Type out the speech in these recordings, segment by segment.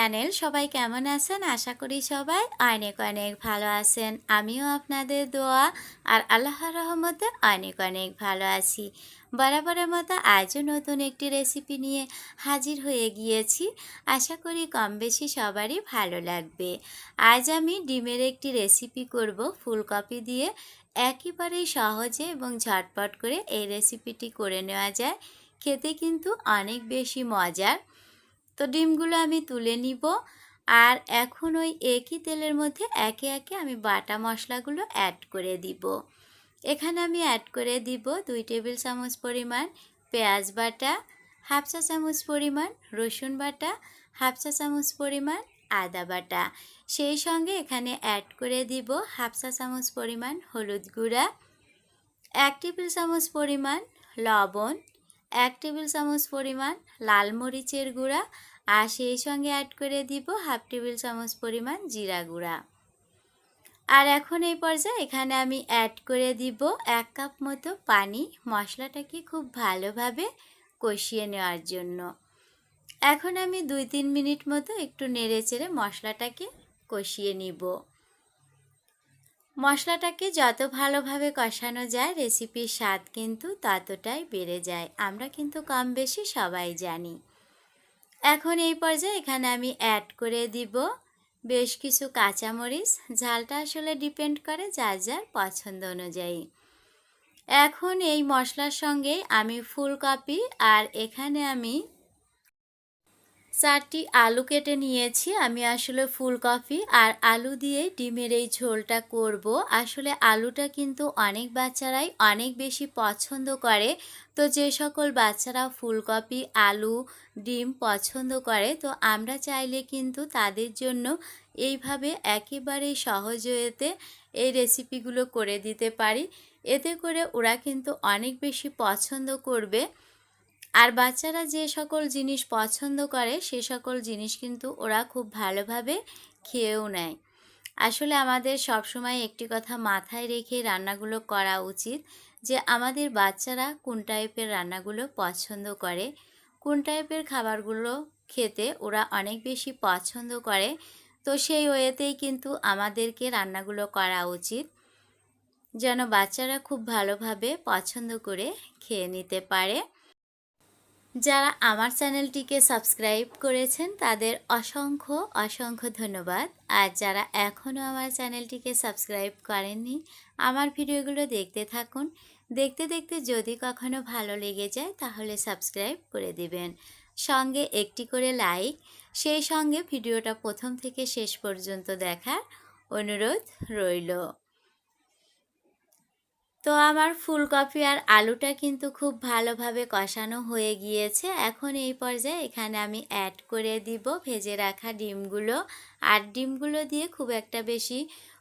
Channel সবাই কেমন আছেন? আশা করি সবাই অনেক অনেক ভালো আছেন। আমিও আপনাদের দোয়া আর আল্লাহর রহমতে অনেক অনেক ভালো আছি। বরাবরের মতো আজও নতুন একটি রেসিপি নিয়ে হাজির হয়ে গিয়েছি। আশা করি কম বেশি সবারই ভালো লাগবে। আজ আমি ডিমের একটি রেসিপি করব। ফুলকপি দিয়ে একেবারেই সহজে এবং ঝটপট করে এই রেসিপিটি করে নেওয়া যায়। খেতে কিন্তু অনেক বেশি মজার। তো ডিমগুলো আমি তুলে নিব। আর এখন ওই একই তেলের মধ্যে একে একে আমি বাটা মশলাগুলো অ্যাড করে দিব। এখানে আমি অ্যাড করে দিব দুই টেবিল চামচ পরিমাণ পেঁয়াজ বাটা, হাফ চা চামচ পরিমাণ রসুন বাটা, হাফ চা চামচ পরিমাণ আদা বাটা। সেই সঙ্গে এখানে অ্যাড করে দিব হাফ চা চামচ পরিমাণ হলুদ গুঁড়া, এক টেবিল চামচ পরিমাণ লবণ, এক টেবিল চামচ পরিমাণ লাল মরিচের গুঁড়া আর সেই সঙ্গে অ্যাড করে দিব হাফ টেবিল চামচ পরিমাণ জিরা গুঁড়া। আর এখন এই পর্যায়ে এখানে আমি অ্যাড করে দিব এক কাপ মতো পানি মশলাটাকে খুব ভালোভাবে কষিয়ে নেওয়ার জন্য। এখন আমি দুই তিন মিনিট মতো একটু নেড়ে চেড়ে মশলাটাকে কষিয়ে নিব। মশলাটাকে যত ভালোভাবে কষানো যায় রেসিপির স্বাদ কিন্তু ততটাই বেড়ে যায়। আমরা কিন্তু কম বেশি সবাই জানি। এখন এই পর্যায়ে এখানে আমি অ্যাড করে দিব বেশ কিছু কাঁচামরিচ। ঝালটা আসলে ডিপেন্ড করে যার যার পছন্দ অনুযায়ী। এখন এই মশলার সঙ্গে আমি ফুলকপি আর এখানে আমি চারটি আলু কেটে নিয়েছি। আমি আসলে ফুলকপি আর আলু দিয়ে ডিমের এই ঝোলটা করব। আসলে আলুটা কিন্তু অনেক বাচ্চারাই অনেক বেশি পছন্দ করে। তো যে সকল বাচ্চারা ফুলকপি, আলু, ডিম পছন্দ করে, তো আমরা চাইলে কিন্তু তাদের জন্য এইভাবে একেবারেই সহজ হয়েতে এই রেসিপিগুলো করে দিতে পারি। এতে করে ওরা কিন্তু অনেক বেশি পছন্দ করবে। আর বাচ্চারা যে সকল জিনিস পছন্দ করে, সে সকল জিনিস কিন্তু ওরা খুব ভালোভাবে খেয়েও নেয়। আসলে আমাদের সবসময় একটি কথা মাথায় রেখে রান্নাগুলো করা উচিত, যে আমাদের বাচ্চারা কোন টাইপের রান্নাগুলো পছন্দ করে, কোন টাইপের খাবারগুলো খেতে ওরা অনেক বেশি পছন্দ করে। তো সেই ওয়েতেই কিন্তু আমাদেরকে রান্নাগুলো করা উচিত, যেন বাচ্চারা খুব ভালোভাবে পছন্দ করে খেয়ে নিতে পারে। যারা আমার চ্যানেলটিকে সাবস্ক্রাইব করেছেন, তাদের অসংখ্য অসংখ্য ধন্যবাদ। আর যারা এখনও আমার চ্যানেলটিকে সাবস্ক্রাইব করেননি, আমার ভিডিওগুলো দেখতে থাকুন। দেখতে দেখতে যদি কখনো ভালো লেগে যায়, তাহলে সাবস্ক্রাইব করে দিবেন। সঙ্গে একটি করে লাইক, সেই সঙ্গে ভিডিওটা প্রথম থেকে শেষ পর্যন্ত দেখার অনুরোধ রইল। তো আমার ফুলকপি আর আলুটা কিন্তু খুব ভালোভাবে কষানো হয়ে গিয়েছে। এখন এই পর্যায়ে এখানে আমি অ্যাড করে দিব ভেজে রাখা ডিমগুলো। আর ডিমগুলো দিয়ে খুব একটা বেশি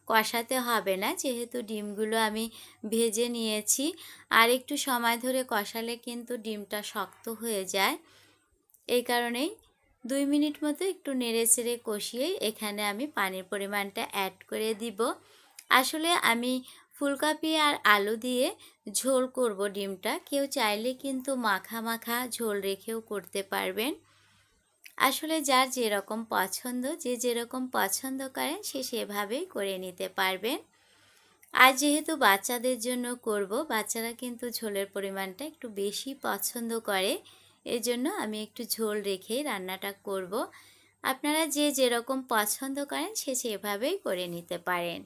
কষাতে হবে না, যেহেতু ডিমগুলো আমি ভেজে নিয়েছি। আর একটু সময় ধরে কষালে কিন্তু ডিমটা শক্ত হয়ে যায়। এই কারণেই দুই মিনিট মতো একটু নেড়ে চেড়ে কষিয়েই এখানে আমি পানির পরিমাণটা অ্যাড করে দিব। আসলে আমি ফুলকপি আর আলু দিয়ে ঝোল করব ডিমটা। কেউ চাইলে কিন্তু মাখা মাখা ঝোল রেখেও করতে পারবেন। আসলে যার যেরকম পছন্দ, যে যেরকম পছন্দ করেন সে সেভাবেই করে নিতে পারবেন। আর যেহেতু বাচ্চাদের জন্য করব, বাচ্চারা কিন্তু ঝোলের পরিমাণটা একটু বেশি পছন্দ করে এই জন্য আমি একটু ঝোল রেখেই রান্নাটা করব। আপনারা যে যেরকম পছন্দ করেন সে সেভাবেই করে নিতে পারেন।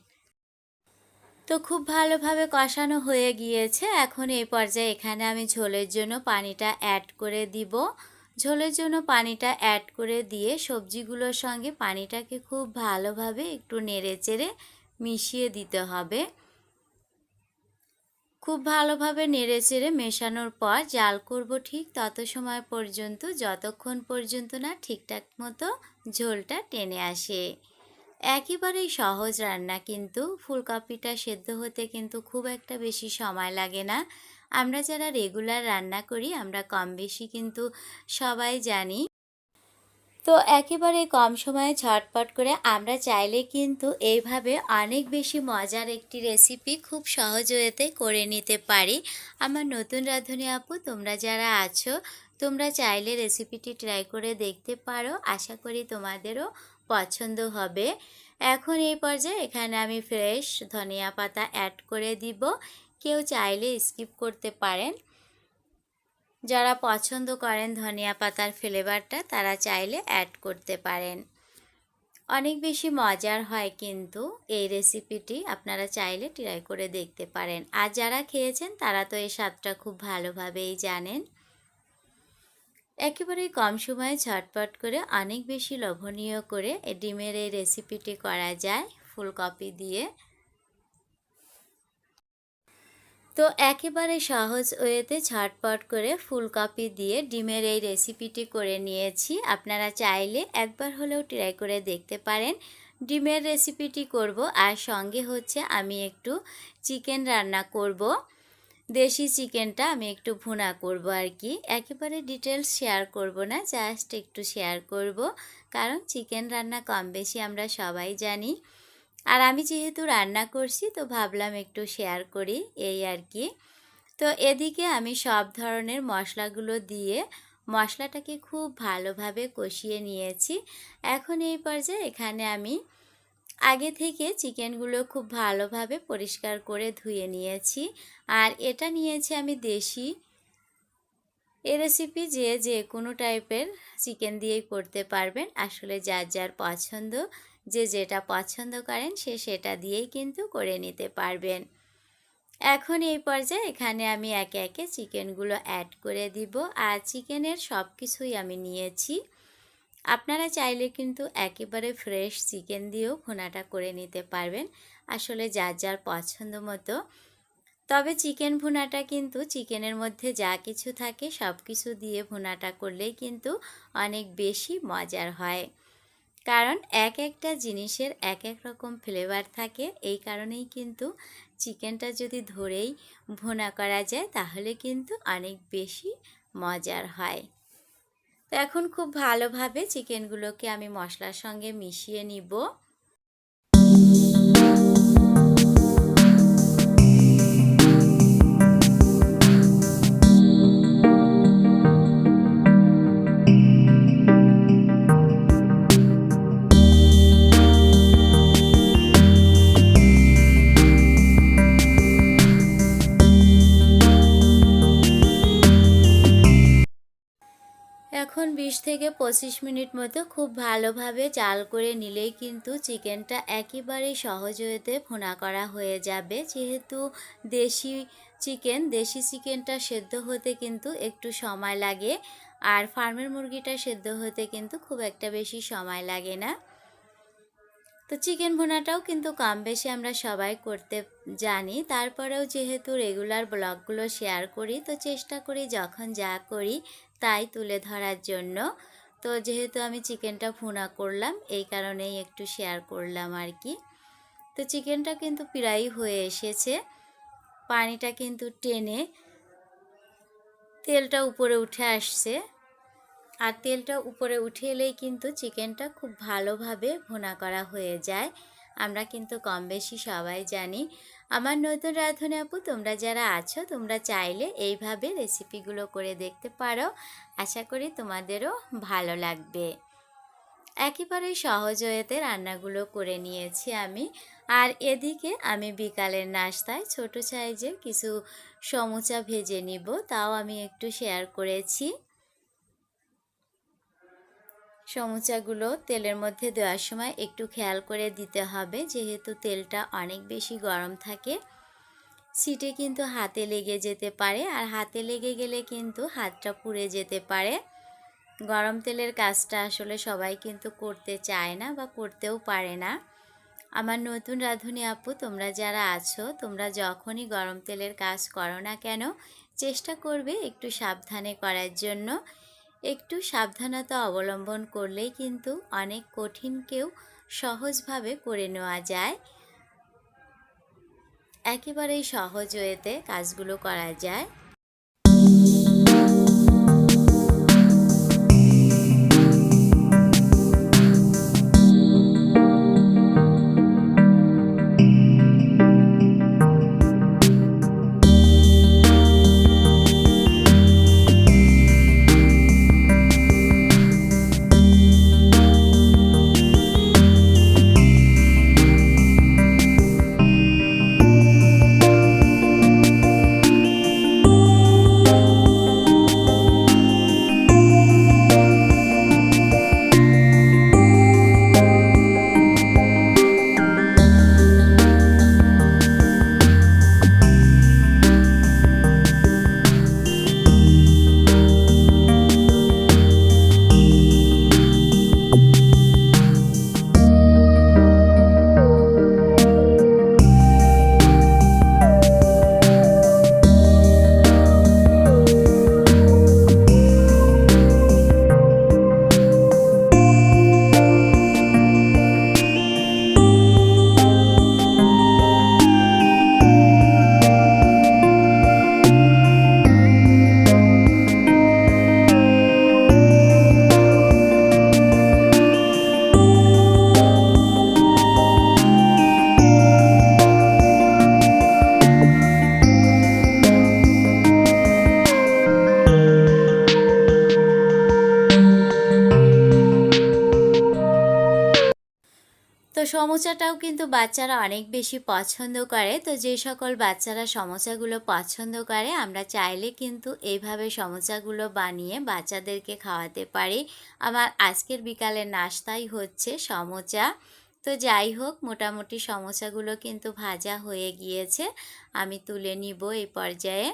তো খুব ভালোভাবে কষানো হয়ে গিয়েছে। এখন এই পর্যায়ে এখানে আমি ঝোলের জন্য পানিটা অ্যাড করে দিব। ঝোলের জন্য পানিটা অ্যাড করে দিয়ে সবজিগুলোর সঙ্গে পানিটাকে খুব ভালোভাবে একটু নেড়ে চেড়ে মিশিয়ে দিতে হবে। খুব ভালোভাবে নেড়ে চেড়ে মেশানোর পর জাল করব ঠিক তত সময় পর্যন্ত, যতক্ষণ পর্যন্ত না ঠিকঠাক মতো ঝোলটা টেনে আসে। একেবারেই সহজ রান্না কিন্তু। ফুলকপিটা সেদ্ধ হতে কিন্তু খুব একটা বেশি সময় লাগে না। আমরা যারা রেগুলার রান্না করি, আমরা কম বেশি কিন্তু সবাই জানি। তো একেবারে কম সময়ে ঝটপট করে আমরা চাইলে কিন্তু এইভাবে অনেক বেশি মজার একটি রেসিপি খুব সহজ করে নিতে পারি। আমার নতুন রাঁধুনি আপু, তোমরা যারা আছো, তোমরা চাইলে রেসিপিটি ট্রাই করে দেখতে পারো। আশা করি তোমাদেরও পছন্দ হবে। এখন এই পর্যায়ে এখানে আমি ফ্রেশ ধনিয়া পাতা অ্যাড করে দিব। কেউ চাইলে স্কিপ করতে পারেন। যারা পছন্দ করেন ধনিয়া পাতার ফ্লেভারটা তারা চাইলে অ্যাড করতে পারেন। অনেক বেশি মজার হয় কিন্তু এই রেসিপিটি আপনারা চাইলে ট্রাই করে দেখতে পারেন। আর যারা খেয়েছেন, তারা তো এই স্বাদটা খুব ভালোভাবেই জানেন। একেবারেই কম সময়ে ঝটপট করে অনেক বেশি লোভনীয় করে ডিমের এই রেসিপিটি করা যায়, ফুলকপি দিয়ে। তো একেবারে সহজ ওয়েতে ঝটপট করে ফুলকপি দিয়ে ডিমের এই রেসিপিটি করে নিয়েছি। আপনারা চাইলে একবার হলেও ট্রাই করে দেখতে পারেন। ডিমের রেসিপিটি করব আর সঙ্গে হচ্ছে আমি একটু চিকেন রান্না করব। দেশি চিকেনটা আমি একটু ভুনা করব আর কি। একেবারে ডিটেলস শেয়ার করব না জাস্ট একটু শেয়ার করব। কারণ চিকেন রান্না কম বেশি আমরা সবাই জানি। আর আমি যেহেতু রান্না করছি, তো ভাবলাম একটু শেয়ার করি এই আর কি। তো এদিকে আমি সব ধরনের মশলাগুলো দিয়ে মশলাটাকে খুব ভালোভাবে কষিয়ে নিয়েছি। এখন এই পর্যায়ে এখানে আমি আগে থেকে চিকেনগুলো খুব ভালোভাবে পরিষ্কার করে ধুয়ে নিয়েছি। আর এটা নিয়েছি আমি দেশি। এ রেসিপি যে যে কোনো টাইপের চিকেন দিয়েই করতে পারবেন। আসলে যার যার পছন্দ, যে যেটা পছন্দ করেন সে সেটা দিয়েই কিন্তু করে নিতে পারবেন। এখন এই পর্যায়ে এখানে আমি একে একে চিকেনগুলো অ্যাড করে দিব। আর চিকেনের সব কিছুই আমি নিয়েছি। আপনারা চাইলে কিন্তু একেবারে ফ্রেশ চিকেন দিয়েও ভুনাটা করে নিতে পারবেন। আসলে যার যার পছন্দ মতো। তবে চিকেন ভুনাটা কিন্তু চিকেনের মধ্যে যা কিছু থাকে সব কিছু দিয়ে ভুনাটা করলেই কিন্তু অনেক বেশি মজার হয়। কারণ এক একটা জিনিসের এক এক রকম ফ্লেভার থাকে। এই কারণেই কিন্তু চিকেনটা যদি ধরেই ভুনা করা যায় তাহলে কিন্তু অনেক বেশি মজার হয়। তো এখন খুব ভালোভাবে চিকেনগুলোকে আমি মশলার সঙ্গে মিশিয়ে নিব। বিশ থেকে পঁচিশ মিনিট মতো খুব ভালোভাবে চাল করে নিলেই কিন্তু চিকেনটা একেবারেই সহজ হয়েতে ফোনা করা হয়ে যাবে। যেহেতু দেশি চিকেন, দেশি চিকেনটা সেদ্ধ হতে কিন্তু একটু সময় লাগে আর ফার্মের মুরগিটা সেদ্ধ হতে কিন্তু খুব একটা বেশি সময় লাগে না। তো চিকেন ভুনাটাও কিন্তু কম বেশি আমরা সবাই করতে জানি। তারপরেও যেহেতু রেগুলার ব্লগগুলো শেয়ার করি, তো চেষ্টা করি যখন যা করি তাই তুলে ধরার জন্য। তো যেহেতু আমি চিকেনটা ভুনা করলাম, এই কারণেই একটু শেয়ার করলাম আর কি তো চিকেনটা কিন্তু প্রায় হয়ে এসেছে। পানিটা কিন্তু টেনে তেলটা উপরে উঠে আসছে। আর তেলটা উপরে উঠে এলেই কিন্তু চিকেনটা খুব ভালোভাবে ভুনা করা হয়ে যায়। আমরা কিন্তু কম বেশি সবাই জানি আমার নতুন রাঁধুনি আপু, তোমরা যারা আছো, তোমরা চাইলে এইভাবে রেসিপিগুলো করে দেখতে পারো। আশা করি তোমাদেরও ভালো লাগবে। একেবারে সহজ হয়েতে রান্নাগুলো করে নিয়েছি আমি। আর এদিকে আমি বিকালের নাস্তায় ছোট সাইজের কিছু সমুচা ভেজে নিব, তাও আমি একটু শেয়ার করেছি। সমুচাগুলো তেলের মধ্যে দেওয়ার সময় একটু খেয়াল করে দিতে হবে, যেহেতু তেলটা অনেক বেশি গরম থাকে। সিটে কিন্তু হাতে লেগে যেতে পারে, আর হাতে লেগে গেলে কিন্তু হাতটা পুড়ে যেতে পারে। গরম তেলের কাজটা আসলে সবাই কিন্তু করতে চায় না বা করতেও পারে না। আমার নতুন রাঁধুনি আপু, তোমরা যারা আছো, তোমরা যখনই গরম তেলের কাজ করো না কেন, চেষ্টা করবে একটু সাবধানে করার জন্য। একটু সাবধানতা অবলম্বন করলেই কিন্তু অনেক কঠিনকেও সহজভাবে করে নেওয়া যায়। একেবারেই সহজ ওয়েতে কাজগুলো করা যায়। সমোসাটাও কিন্তু বাচ্চারা অনেক বেশি পছন্দ করে। তো যে সকল বাচ্চারা সমোসাগুলো পছন্দ করে, আমরা চাইলে কিন্তু এইভাবে সমোসাগুলো বানিয়ে বাচ্চাদেরকে খাওয়াতে পারি। আমার আজকের বিকালের নাস্তাই হচ্ছে সমোচা। তো যাই হোক, মোটামুটি সমোসাগুলো কিন্তু ভাজা হয়ে গিয়েছে। আমি তুলে নিব এই পর্যায়ে।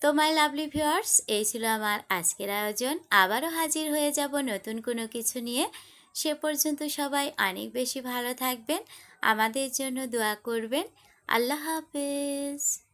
তো মাই লাভলি ভিউয়ার্স, এই ছিল আমার আজকের আয়োজন। আবারও হাজির হয়ে যাব নতুন কোনো কিছু নিয়ে। সে পর্যন্ত সবাই অনেক বেশি ভালো থাকবেন। আমাদের জন্য দোয়া করবেন। আল্লাহ হাফেজ।